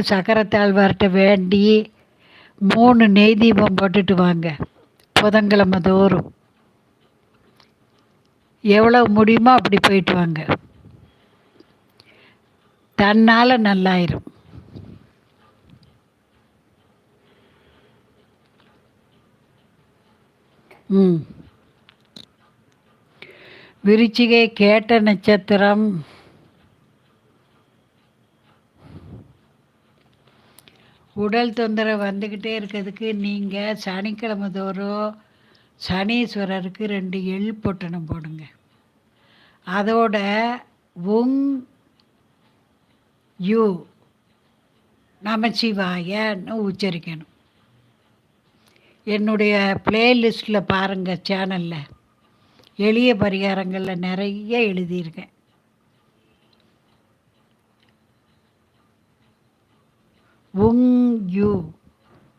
சக்கரத்தாழ்வார்கிட்ட வேண்டி மூணு நெய் தீபம் போட்டுட்டு வாங்க. புதன்கிழமை தோறும். எவ்வளோ முடியுமோ அப்படி போயிட்டு வாங்க. தன்னால் நல்லாயிரும். ம். விருச்சிகை கேட்ட நட்சத்திரம் உடல் தொந்தரவு வந்துக்கிட்டே இருக்கிறதுக்கு நீங்கள் சனிக்கிழமை தோறும் சனீஸ்வரருக்கு ரெண்டு எள் பொட்டணம் போடுங்க. அதோட உங் யூ நமச்சிவாயன்னு உச்சரிக்கணும். என்னுடைய பிளேலிஸ்ட்டில் பாருங்கள் சேனலில் எளிய பரிகாரங்களில் நிறைய எழுதியிருக்கேன். உங் யூ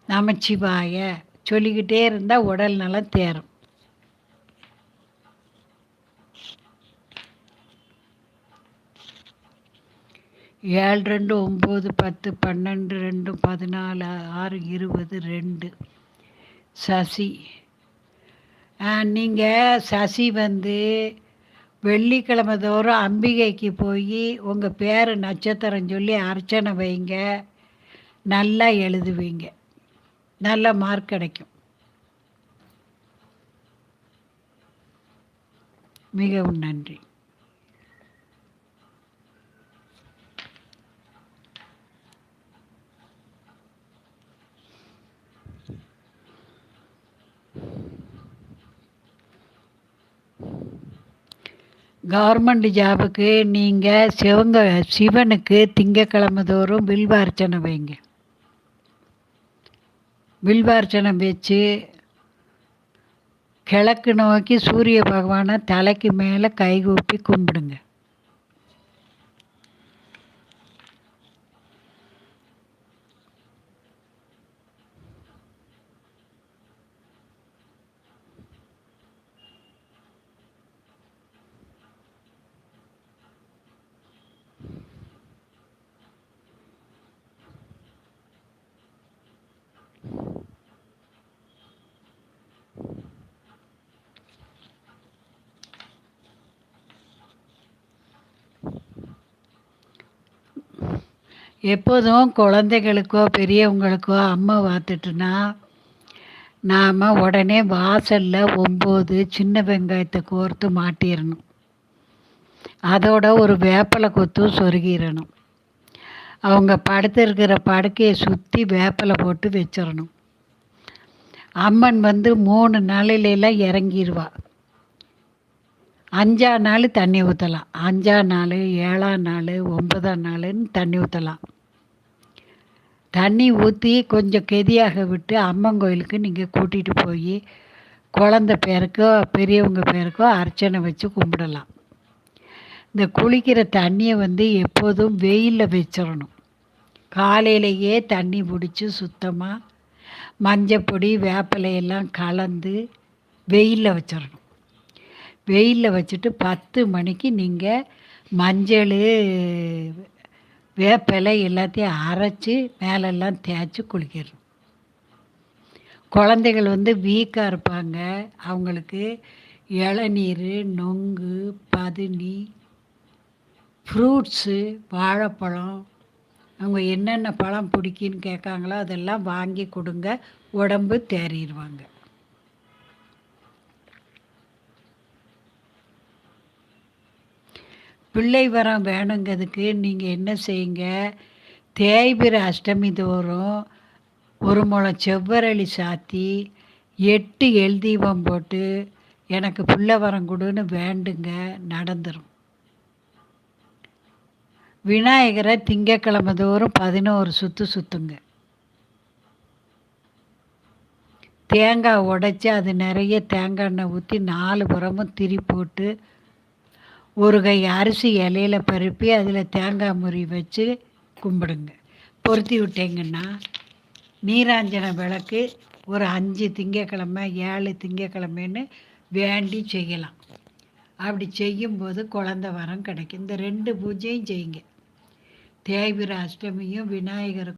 நமச்சிவாய. சொல்லிக்கிட்டே இருந்தால் உடல் நலம் தேரும். ஏழு ரெண்டு ஒம்பது பத்து பன்னெண்டு ரெண்டு பதினாலு ஆறு இருபது ரெண்டு. சசி. நீங்கள் சசி வந்து வெள்ளிக்கிழமை தோறும் அம்பிகைக்கு போய் உங்கள் பேர் நட்சத்திரம் சொல்லி அர்ச்சனை வைங்க. நல்லா எழுதுவீங்க. நல்ல மார்க் கிடைக்கும். மிகவும் நன்றி. கவர்மெண்ட் ஜாபுக்கு நீங்கள் சிவங்க சிவனுக்கு திங்கக்கிழமை தோறும் வில்வார்ச்சனை வைங்க. பில்வார்ச்சனை வச்சு கிழக்கு நோக்கி சூரிய பகவானை தலைக்கு மேலே கைகூப்பி கும்பிடுங்க. எப்போதும் குழந்தைகளுக்கோ பெரியவங்களுக்கோ அம்மா பார்த்துட்டுனா நாம் உடனே வாசலில் ஒம்பது சின்ன வெங்காயத்தை கோர்த்து மாட்டிடணும் அதோட ஒரு வேப்பலை கொத்தும் சொருகிடணும் அவங்க படுத்திருக்கிற படுக்கையை சுற்றி வேப்பலை போட்டு வச்சிடணும் அம்மன் வந்து மூணு நாளிலெல்லாம் இறங்கிடுவா அஞ்சா நாள் தண்ணி ஊற்றலாம் அஞ்சா நாள் ஏழாம் நாள் ஒன்பதாம் நாளுன்னு தண்ணி ஊற்றலாம் தண்ணி ஊற்றி கொஞ்சம் கெதியாக விட்டு அம்மன் கோயிலுக்கு நீங்கள் கூட்டிகிட்டு போய் குழந்த பேருக்கோ பெரியவங்க பேருக்கோ அர்ச்சனை வச்சு கும்பிடலாம். இந்த குளிக்கிற தண்ணியை வந்து எப்போதும் வெயிலில் வச்சிடணும். காலையிலேயே தண்ணி பிடிச்சி சுத்தமாக மஞ்சப்பொடி வேப்பிலையெல்லாம் கலந்து வெயிலில் வச்சிடணும். வெயிலில் வச்சுட்டு பத்து மணிக்கு நீங்கள் மஞ்சள் வேப்பிலை எல்லாத்தையும் அரைச்சி மேலெல்லாம் தேய்ச்சி குளிக்கிறோம் குழந்தைகள் வந்து வீக்காக இருப்பாங்க. அவங்களுக்கு இளநீர் நொங்கு பதுனி ஃப்ரூட்ஸு வாழைப்பழம் அவங்க என்னென்ன பழம் பிடிக்குன்னு கேட்காங்களோ அதெல்லாம் வாங்கி கொடுங்க. உடம்பு தேறிடுவாங்க பிள்ளை வரம் வேணுங்கிறதுக்கு நீங்கள் என்ன செய்யுங்க? தேய்பிர அஷ்டமி தோறும் ஒரு முளம் செவ்வரளி சாத்தி எட்டு எல் தீபம் போட்டு எனக்கு பிள்ளை வரம் கொடுன்னு வேண்டுங்க நடந்துடும் விநாயகரை திங்கக்கிழமை தோறும் பதினோரு சுற்று சுற்றுங்க தேங்காய் உடைச்சி அது நிறைய தேங்காய் எண்ணெய் ஊற்றி நாலு புறமும் திரி போட்டு ஒரு கை அரிசி இலையில் பருப்பி அதில் தேங்காய் முறி வச்சு கும்பிடுங்க. பொருத்தி விட்டீங்கன்னா நீராஞ்சன விளக்கு ஒரு அஞ்சு திங்கக்கிழமை ஏழு திங்கக்கிழமைன்னு வேண்டி செய்யலாம். அப்படி செய்யும்போது குழந்த வரம் கிடைக்கும். இந்த ரெண்டு பூஜையும் செய்யுங்க. தேய்பிர அஷ்டமியும் விநாயகர்